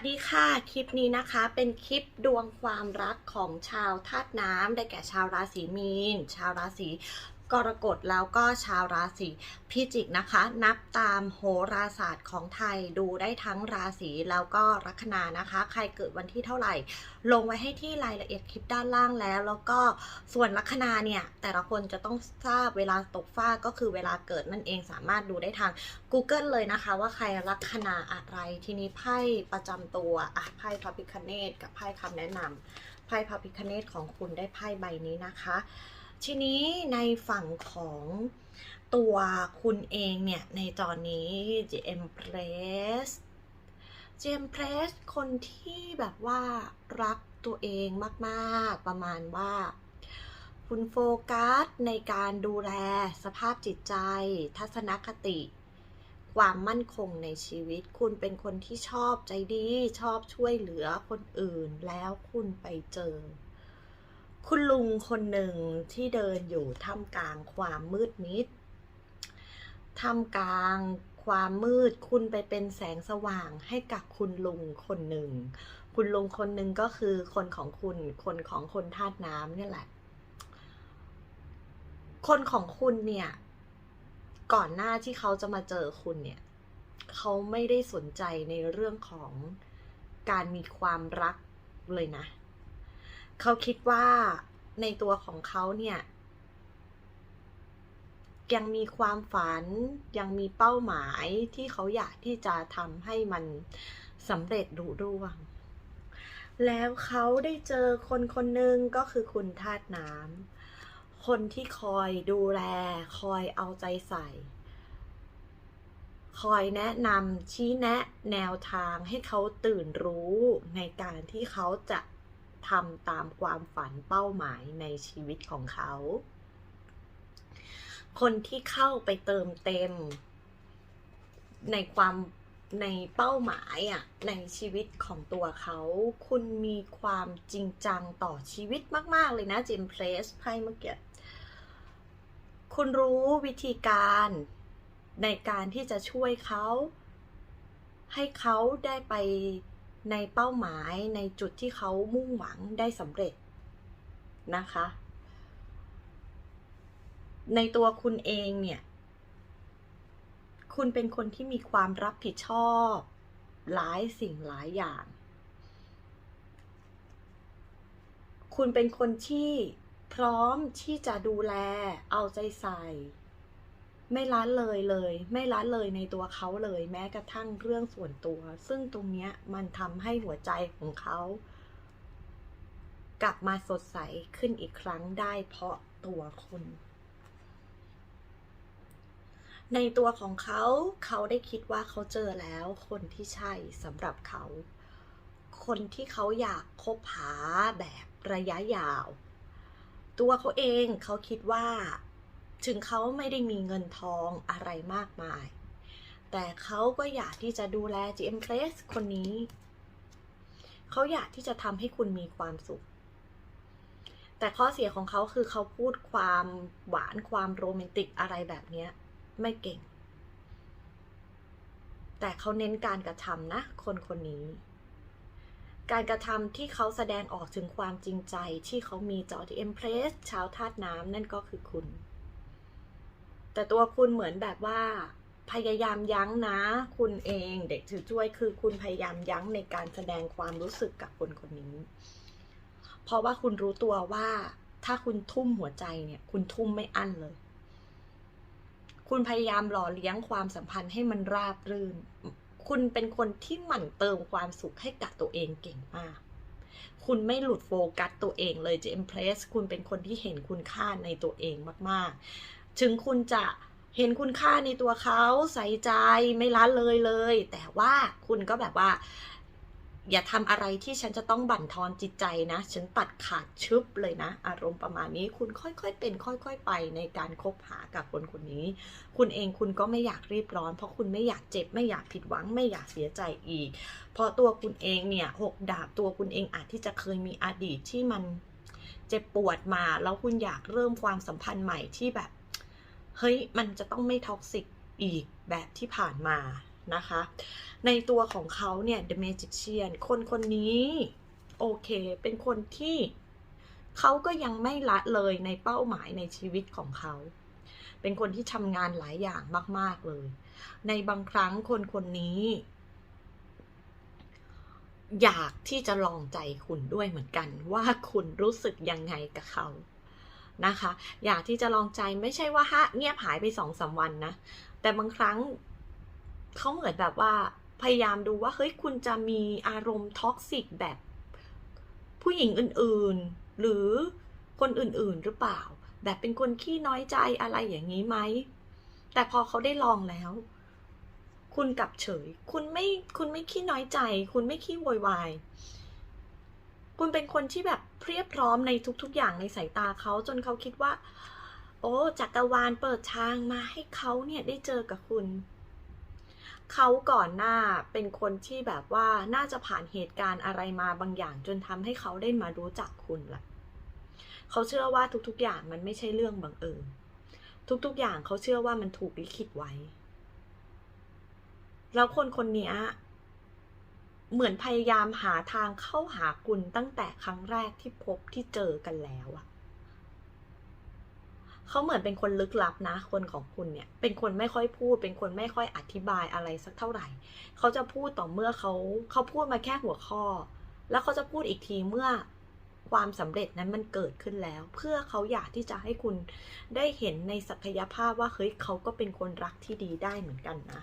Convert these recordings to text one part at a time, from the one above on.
สวัสดีค่ะ คลิปนี้นะคะเป็นคลิปดวงความรักของชาวธาตุน้ำได้แก่ชาวราศีมีน ชาวราศี กรกฎแล้วก็ชาวราศีพิจิกนะคะ นับตามโหราศาสตร์ของไทยดูได้ทั้งราศีแล้วก็ลัคนานะคะ ใครเกิดวันที่เท่าไหร่ ลงไว้ให้ที่รายละเอียดคลิปด้านล่างแล้ว แล้วก็ส่วนลัคนาเนี่ย แต่ละคนจะต้องทราบเวลาตกฟ้าก็คือเวลาเกิดนั่นเองสามารถดูได้ทาง Google เลยนะคะว่าใครลัคนาอะไรทีนี้ไพ่ประจำตัวอะไพ่พระพิคเนตกับไพ่คำแนะนำไพ่พระพิคเนตของคุณได้ไพ่ใบนี้นะคะ ทีนี้ในฝั่งของตัวคุณเองเนี่ย ในตอนนี้ GM Press GM Press คนที่แบบว่ารักตัวเองมากๆ ประมาณว่า คุณโฟกัสในการดูแลสภาพจิตใจ ทัศนคติ ความมั่นคงในชีวิต คุณเป็นคนที่ชอบใจดี ชอบช่วยเหลือคนอื่นแล้วคุณไปเจอ คุณลุงคนหนึ่งที่เดินอยู่ท่ามกลางความมืดมิดท่ามกลางความมืดคุณไปเป็นแสงสว่างให้กับคุณลุงคนหนึ่ง คุณลุงคนหนึ่งก็คือคนของคุณคนของคนธาตุน้ำเนี่ยแหละ คนของคุณเนี่ย ก่อนหน้าที่เขาจะมาเจอคุณเนี่ย เขาไม่ได้สนใจในเรื่องของการมีความรักเลยนะเเขาคิดว่าในตัวของเขาเนี่ย ยังมีความฝันยังมีเป้าหมายที่เขาอยากที่จะทำให้มันสำเร็จรุ่ร่วง แล้วเขาได้เจอคนคนหนึ่งก็คือคุณธาตุน้ำคนที่คอยดูแล คอยเอาใจใส่ คอยแนะนำชี้แนะแนวทางให้เขาตื่นรู้ในการที่เขาจะ ทำตามความฝันเป้าหมายในชีวิตของเขา คนที่เข้าไปเติมเต็ม ในความในเป้าหมายอะในชีวิตของตัวเขา คุณมีความจริงจังต่อชีวิตมาก ๆ เลยนะจิมเพลสไพ่เมื่อกี้คุณรู้วิธีการในการที่จะช่วยเขา ให้เขาได้ไป ในเป้าหมายในจุดที่เขามุ่งหวังได้สำเร็จนะคะ ในตัวคุณเองเนี่ย คุณเป็นคนที่มีความรับผิดชอบ หลายสิ่งหลายอย่าง คุณเป็นคนที่พร้อมที่จะดูแล เอาใจใส่ ไม่ละเลยเลย ไม่ละเลยในตัวเขาเลย แม้กระทั่งเรื่องส่วนตัว ซึ่งตรงเนี้ยมันทำให้หัวใจของเขา กลับมาสดใสขึ้นอีกครั้งได้เพราะตัวคุณในตัวของเขา เขาได้คิดว่าเขาเจอแล้ว คนที่ใช่สำหรับเขา คนที่เขาอยากคบหาแบบระยะยาว ตัวเขาเองเขาคิดว่า ถึงเขาไม่ได้มีเงินทองอะไรมากมาย แต่เขาก็อยากที่จะดูแล GM Place คนนี้ เขาอยากที่จะทำให้คุณมีความสุข แต่ข้อเสียของเขาคือเขาพูดความหวานความโรแมนติกอะไรแบบนี้ไม่เก่ง แต่เขาเน้นการกระทำนะ คนคนนี้ การกระทำที่เขาแสดงออกถึงความจริงใจที่เขามีต่อที่เอ็มเพรสชาวธาตุน้ำนั่นก็คือคุณ แต่ตัวคุณเหมือนแบบว่า พยายามยั้งนะ คุณเองเด็กถือช่วยคือคุณพยายามยั้งในการแสดงความรู้สึกกับคนคนนี้ เพราะว่าคุณรู้ตัวว่า ถ้าคุณทุ่มหัวใจเนี่ย คุณทุ่มไม่อั้นเลย คุณพยายามหล่อเลี้ยงความสัมพันธ์ให้มันราบรื่น คุณเป็นคนที่หมั่นเติมความสุขให้กับตัวเองเก่งมากคุณไม่หลุดโฟกัสตัวเองเลยจะเอ็มเพรสคุณเป็นคนที่เห็นคุณค่าในตัวเองมากๆ ถึงคุณจะเห็นคุณค่าในตัวเขาใส่ใจไม่ละเลยเลย แต่ว่าคุณก็แบบว่า อย่าทำอะไรที่ฉันจะต้องบั่นทอนจิตใจนะ ฉันตัดขาดชึบเลยนะ อารมณ์ประมาณนี้คุณค่อยๆเป็น ค่อย ๆ ไปในการคบหากับคนคนนี้ คุณเองคุณก็ไม่อยากรีบร้อน เพราะคุณไม่อยากเจ็บไม่อยากผิดหวัง ไม่อยากเสียใจอีก เพราะตัวคุณเองเนี่ยหกดาบตัวคุณเองอาจที่จะเคยมีอดีตที่มันเจ็บปวดมาแล้วคุณอยากเริ่มความสัมพันธ์ใหม่ที่แบบ เฮ้ยมันจะต้องไม่ท็อกซิกอีกแบบที่ผ่านมานะคะ ในตัวของเขาเนี่ย The Magician คนคนนี้โอเค เป็นคนที่เขาก็ยังไม่ละเลยในเป้าหมายในชีวิตของเขา เป็นคนที่ทำงานหลายอย่างมาก ๆ เลย ในบางครั้งคนคนนี้ อยากที่จะลองใจคุณด้วยเหมือนกัน ว่าคุณรู้สึกยังไงกับเขา นะคะ อยากที่จะลองใจไม่ใช่ว่าฮะเงียบหายไปสองสามวันนะ แต่บางครั้งเขาเหมือนแบบว่าพยายามดูว่าเฮ้ยคุณจะมีอารมณ์ท็อกซิกแบบผู้หญิงอื่นๆ หรือคนอื่นๆหรือเปล่า แบบเป็นคนขี้น้อยใจอะไรอย่างนี้ไหม แต่พอเขาได้ลองแล้ว คุณกลับเฉย คุณไม่คุณไม่ขี้น้อยใจ คุณไม่ขี้โวยวาย คุณเป็นคนที่แบบเพรียบพร้อมในทุก ๆ อย่างในสายตาเขาจนเขาคิดว่า โอ้จักรวาลเปิดทางมาให้เขาเนี่ยได้เจอกับคุณ เขาก่อนหน้าเป็นคนที่แบบว่าน่าจะผ่านเหตุการณ์อะไรมาบางอย่าง จนทำให้เขาได้มารู้จักคุณละเขาเชื่อว่าทุกๆ อย่างมันไม่ใช่เรื่องบังเอิญทุกๆ อย่างเขาเชื่อว่ามันถูกลิขิตไว้ แล้วคนคนนี้ เหมือนพยายามหาทางเข้าหาคุณตั้งแต่ครั้งแรกที่พบที่เจอกันแล้วอะเขาเหมือนเป็นคนลึกลับนะ คนของคุณเนี่ย เป็นคนไม่ค่อยพูด เป็นคนไม่ค่อยอธิบายอะไรสักเท่าไหร่ เขาจะพูดต่อเมื่อเขาเขาพูดมาแค่หัวข้อ แล้วเขาจะพูดอีกทีเมื่อความสำเร็จนั้นมันเกิดขึ้นแล้ว เพื่อเขาอยากที่จะให้คุณได้เห็นในศักยภาพว่าเฮ้ยเขาก็เป็นคนรักที่ดีได้เหมือนกันนะ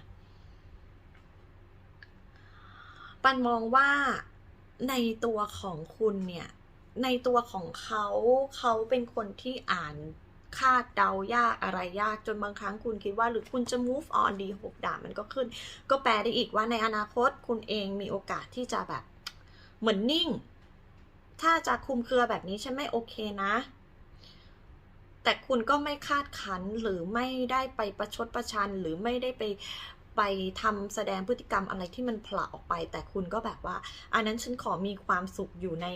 ปันมองว่าในตัวของคุณเนี่ย ในตัวของเขาเขาเป็นคนที่อ่านคาดเดายากอะไรยากจนบางครั้งคุณคิดว่าหรือคุณจะ move on ดีหกดามันก็ขึ้น ก็แปลได้อีกว่าในอนาคตคุณเองมีโอกาสที่จะแบบเหมือนนิ่ง ถ้าจะคุมเครือแบบนี้ฉันไม่โอเคนะ แต่คุณก็ไม่คาดคั้นหรือไม่ได้ไปประชดประชันหรือไม่ได้ไป ไปทำแสดงพฤติกรรมอะไรที่มันผละออกไป แต่คุณก็แบบว่า อันนั้นฉันขอมีความสุขอยู่ใน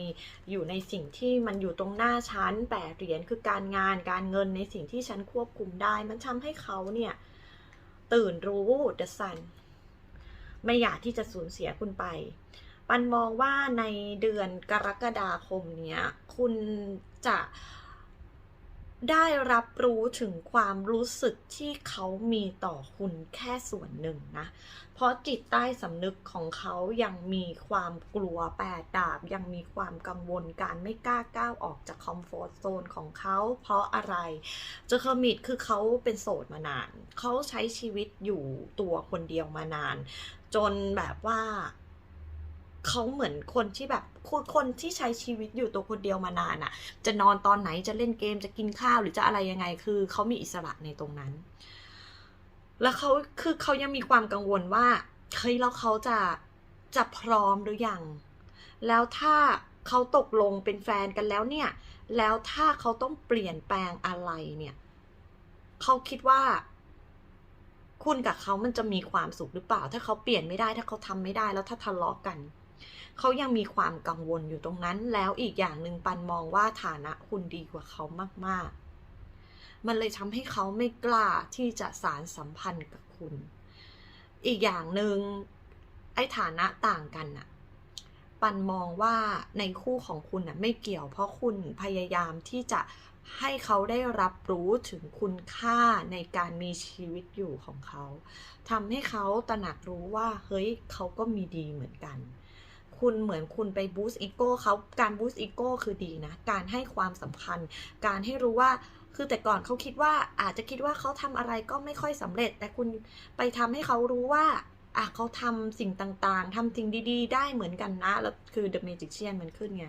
อยู่ในสิ่งที่มันอยู่ตรงหน้าฉันแปดเหรียญคือการงานการเงินในสิ่งที่ฉันควบคุมได้ มันทำให้เขาเนี่ยตื่นรู้ The Sun ไม่อยากที่จะสูญเสียคุณไป ปันมองว่าในเดือนกรกฎาคมเนี้ย คุณจะ ได้รับรู้ถึงความรู้สึกที่เขามีต่อคุณแค่ส่วนหนึ่งนะ เพราะจิตใต้สำนึกของเขายังมีความกลัวแปดดาบ ยังมีความกังวลการไม่กล้าก้าวออกจากคอมฟอร์ทโซนของเขา เพราะอะไรเจอเคอร์มิดคือเขาเป็นโสดมานาน เขาใช้ชีวิตอยู่ตัวคนเดียวมานาน จนแบบว่าเขาเหมือนคนที่แบบ คนคนที่ใช้ชีวิตอยู่ตัวคนเดียวมานานอะ่ะ จะนอนตอนไหนจะเล่นเกมจะกินข้าวหรือจะอะไรยังไง คือเขามีอิสระในตรงนั้น แล้วเขาคือเขายังมีความกังวลว่าเฮ้ยแล้วเขาจะจะพร้อมหรือยัง แล้วถ้าเขาตกลงเป็นแฟนกันแล้วเนี่ย แล้วถ้าเขาต้องเปลี่ยนแปลงอะไรเนี่ย เขาคิดว่า คุณกับเขามันจะมีความสุขหรือเปล่า ถ้าเขาเปลี่ยนไม่ได้ ถ้าเขาทำไม่ได้ แล้วถ้าทะเลาะกัน เขายังมีความกังวลอยู่ตรงนั้น แล้วอีกอย่างหนึ่งปันมองว่าฐานะคุณดีกว่าเขามาก ๆ มันเลยทำให้เขาไม่กล้าที่จะสารสัมพันธ์กับคุณ อีกอย่างหนึ่งไอ้ฐานะต่างกันน่ะปันมองว่าในคู่ของคุณน่ะไม่เกี่ยวเพราะคุณพยายามที่จะให้เขาได้รับรู้ถึงคุณค่าในการมีชีวิตอยู่ของเขาทำให้เขาตระหนักรู้ว่า เฮ้ยเขาก็มีดีเหมือนกัน คุณเหมือนคุณไปบูสต์อีโก้เขาการบูสต์อีโก้คือดีนะ การให้ความสำคัญ การให้รู้ว่าคือแต่ก่อนเขาคิดว่าอาจจะคิดว่าเขาทำอะไรก็ไม่ค่อยสำเร็จ แต่คุณไปทำให้เขารู้ว่าอะเขาทำสิ่งต่างๆทำสิ่งดีๆ ได้เหมือนกันนะ แล้วคือ The Magician มันขึ้นไง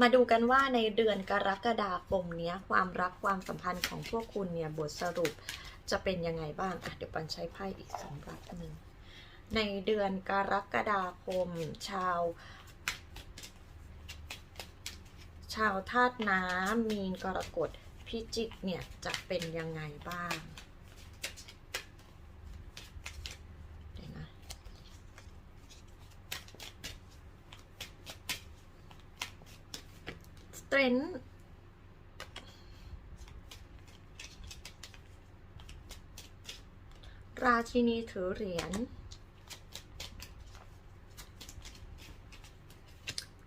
มาดูกันว่าในเดือนกรกฎาคมนี้ความรักความสัมพันธ์ของพวกคุณเนี่ยบทสรุปจะเป็นยังไงบ้างอะเดี๋ยวปันใช้ไพ่อีกสองรับหนึ่ง ในเดือนกรกฎาคม ชาว ชาวธาตุน้ำมีนกรกฎพิจิกเนี่ย จะเป็นยังไงบ้างเดี๋ยวนะ strength รราชินีถือเหรียญ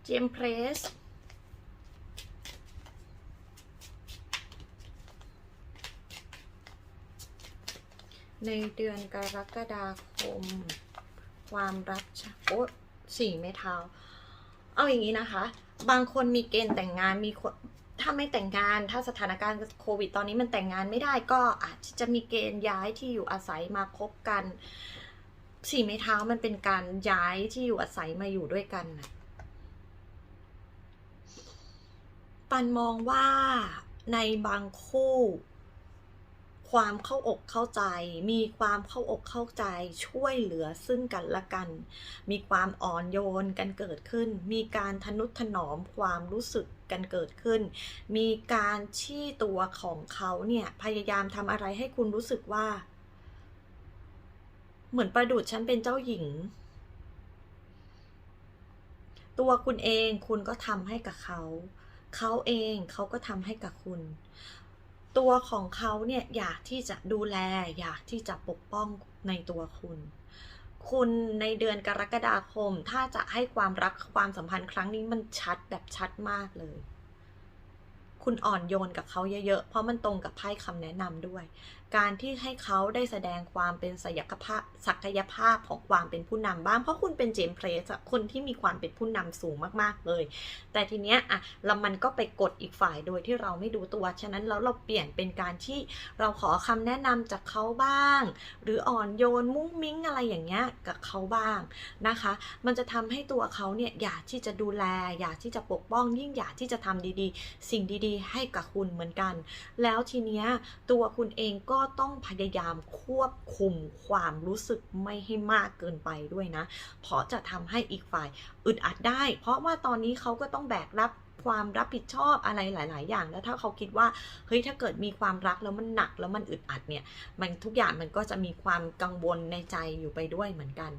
จมเพรสในเดือนกรกฎาคม ความรักชโอ้สี่ไม้เท้า เอาอย่างนี้นะคะ บางคนมีเกณฑ์แต่งงานมีคนถ้าไม่แต่งงานถ้าสถานการณ์โควิด ตอนนี้มันแต่งงานไม่ได้ก็อาจจะมีเกณฑ์ย้ายที่อยู่อาศัยมาคบกัน สี่ไม้เท้ามันเป็นการย้ายที่อยู่อาศัยมาอยู่ด้วยกันนะ ปันมองว่าในบางคู่ ความเข้าอกเข้าใจ มีความเข้าอกเข้าใจช่วยเหลือซึ่งกันและกัน มีความอ่อนโยนกันเกิดขึ้น มีการทนุถนอมความรู้สึกกันเกิดขึ้น มีการที่ตัวของเขาเนี่ย พยายามทำอะไรให้คุณรู้สึกว่า เหมือนประดุดฉันเป็นเจ้าหญิง ตัวคุณเองคุณก็ทำให้กับเขา เขาเองเขาก็ทำให้กับคุณ ตัวของเขาเนี่ยอยากที่จะดูแล อยากที่จะปกป้องในตัวคุณ คุณในเดือนกรกฎาคม ถ้าจะให้ความรักความสัมพันธ์ครั้งนี้มันชัดแบบชัดมากเลย คุณอ่อนโยนกับเขาเยอะๆ เพราะมันตรงกับไพ่คำแนะนำด้วย การที่ให้เขาได้แสดงความเป็นศักยภาพศักยภาพของความเป็นผู้นำบ้าง เพราะคุณเป็นเจมส์เพรสอะคนที่มีความเป็นผู้นำสูงมากๆเลย แต่ทีเนี้ยอะแล้วมันก็ไปกดอีกฝ่ายโดยที่เราไม่ดูตัว ฉะนั้นแล้วเราเปลี่ยนเป็นการที่เราขอคำแนะนำจากเขาบ้าง หรืออ่อนโยนมุ้งมิ้งอะไรอย่างเงี้ยกับเขาบ้างนะคะ มันจะทำให้ตัวเขาเนี่ยอยากที่จะดูแล อยากที่จะปกป้อง ยิ่งอยากที่จะทำดีๆ สิ่งดีๆ ให้กับคุณเหมือนกัน แล้วทีเนี้ยตัวคุณเองก็็ต้องพยายามควบคุมความรู้สึกไม่ให้มากเกินไปด้วยนะ เพราะจะทำให้อีกฝ่ายอึดอัดได้ เพราะว่าตอนนี้เขาก็ต้องแบกรับความรับผิดชอบอะไรหลาย ๆ อย่าง แล้วถ้าเขาคิดว่า เฮ้ย ถ้าเกิดมีความรักแล้วมันหนักแล้วมันอึดอัดเนี่ย มันทุกอย่างมันก็จะมีความกังวลในใจอยู่ไปด้วยเหมือนกัน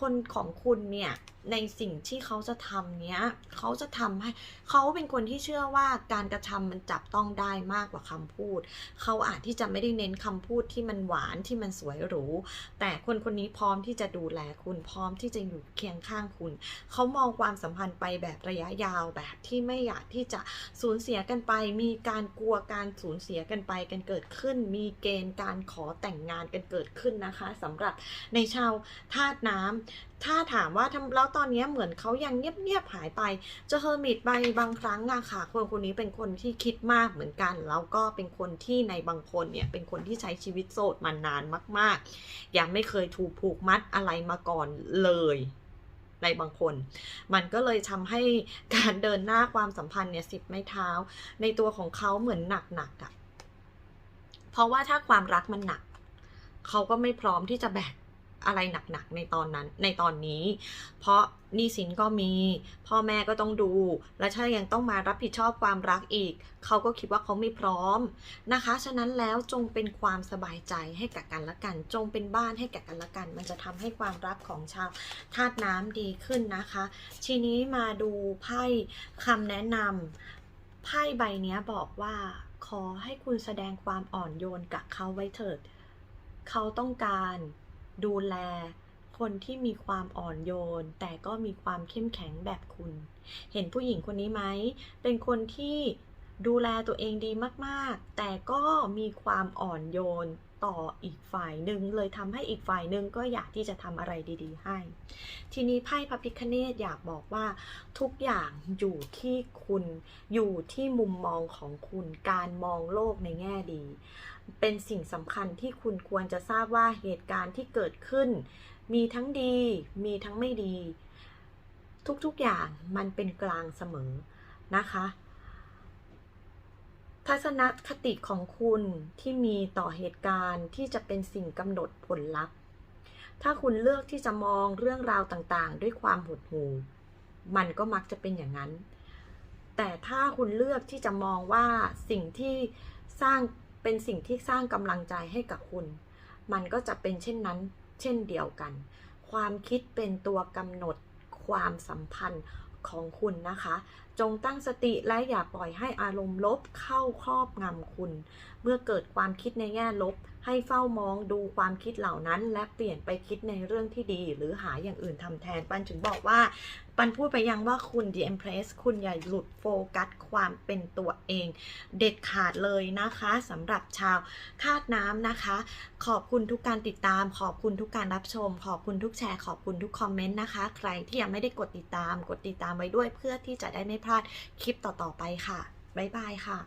คนของคุณเนี่ยในสิ่งที่เขาจะทำเนี้ยเขาจะทำให้เขาเป็นคนที่เชื่อว่าการกระทำมันจับต้องได้มากกว่าคำพูด เขาอาจที่จะไม่ได้เน้นคำพูดที่มันหวานที่มันสวยหรู แต่คนคนนี้พร้อมที่จะดูแลคุณพร้อมที่จะอยู่เคียงข้างคุณ เขามองความสัมพันธ์ไปแบบระยะยาวแบบที่ไม่อยากที่จะสูญเสียกันไป มีการกลัวการสูญเสียกันไปกันเกิดขึ้น มีเกณฑ์การขอแต่งงานกันเกิดขึ้นนะคะสำหรับในชาวธาตุน้ำถ้าถามว่าทำแล้วตอนนี้เหมือนเขายังเงียบๆหายไป จะเฮอร์มิตไปบางครั้งอะค่ะ คนคนนี้เป็นคนที่คิดมากเหมือนกัน แล้วก็เป็นคนที่ในบางคนเนี่ยเป็นคนที่ใช้ชีวิตโสดมานานมาก ๆ ยังไม่เคยถูกผูกมัดอะไรมาก่อนเลยในบางคน มันก็เลยทำให้การเดินหน้าความสัมพันธ์เนี่ยสิบไม่เท้า ในตัวของเขาเหมือนหนักๆอะเพราะว่าถ้าความรักมันหนัก เขาก็ไม่พร้อมที่จะแบก อะไรหนักๆในตอนนั้นในตอนนี้ เพราะหนี้สินก็มีพ่อแม่ก็ต้องดู และถ้ายังต้องมารับผิดชอบความรักอีก เขาก็คิดว่าเขาไม่พร้อมนะคะ ฉะนั้นแล้วจงเป็นความสบายใจให้กับกันและกัน จงเป็นบ้านให้กับกันและกัน มันจะทำให้ความรักของชาวธาตุน้ำดีขึ้นนะคะ ทีนี้มาดูไพ่คำแนะนำไพ่ใบนี้บอกว่าขอให้คุณแสดงความอ่อนโยนกับเขาไว้เถิด เขาต้องการ ดูแลคนที่มีความอ่อนโยน แต่ก็มีความเข้มแข็งแบบคุณ เห็นผู้หญิงคนนี้ไหม เป็นคนที่ดูแลตัวเองดีมาก ๆ แต่ก็มีความอ่อนโยน ต่ออีกฝ่ายหนึ่งเลยทำให้อีกฝ่ายหนึ่งก็อยากที่จะทำอะไรดีๆ ให้ ทีนี้ไพ่พระพิคเนตอยากบอกว่าทุกอย่างอยู่ที่คุณอยู่ที่มุมมองของคุณการมองโลกในแง่ดี เป็นสิ่งสำคัญที่คุณควรจะทราบว่าเหตุการณ์ที่เกิดขึ้น มีทั้งดีมีทั้งไม่ดี ทุกๆอย่างมันเป็นกลางเสมอนะคะ ทัศนคติของคุณที่มีต่อเหตุการณ์ที่จะเป็นสิ่งกำหนดผลลัพธ์ ถ้าคุณเลือกที่จะมองเรื่องราวต่างๆ ด้วยความหดหู่มันก็มักจะเป็นอย่างนั้น แต่ถ้าคุณเลือกที่จะมองว่าสิ่งที่สร้างเป็นสิ่งที่สร้างกำลังใจให้กับคุณ มันก็จะเป็นเช่นนั้น เช่นเดียวกัน ความคิดเป็นตัวกำหนดความสัมพันธ์ของคุณนะคะ จงตั้งสติและอย่าปล่อยให้อารมณ์ลบเข้าครอบงำคุณ เมื่อเกิดความคิดในแง่ลบ ให้เฝ้ามองดูความคิดเหล่านั้น และเปลี่ยนไปคิดในเรื่องที่ดี หรือหาอย่างอื่นทำแทน ปันถึงบอกว่า ปันพูดไปยังว่าคุณ The Empress คุณอย่าหลุดโฟกัสความเป็นตัวเอง เด็ดขาดเลยนะคะสำหรับชาวคาดน้ำนะคะ ขอบคุณทุกการติดตาม ขอบคุณทุกการรับชม ขอบคุณทุกแชร์ ขอบคุณทุกคอมเมนต์นะคะ ใครที่ยังไม่ได้กดติดตาม กดติดตามไว้ด้วยเพื่อที่จะได้ไม่พลาดคลิปต่อๆไปค่ะ บ๊ายบายค่ะ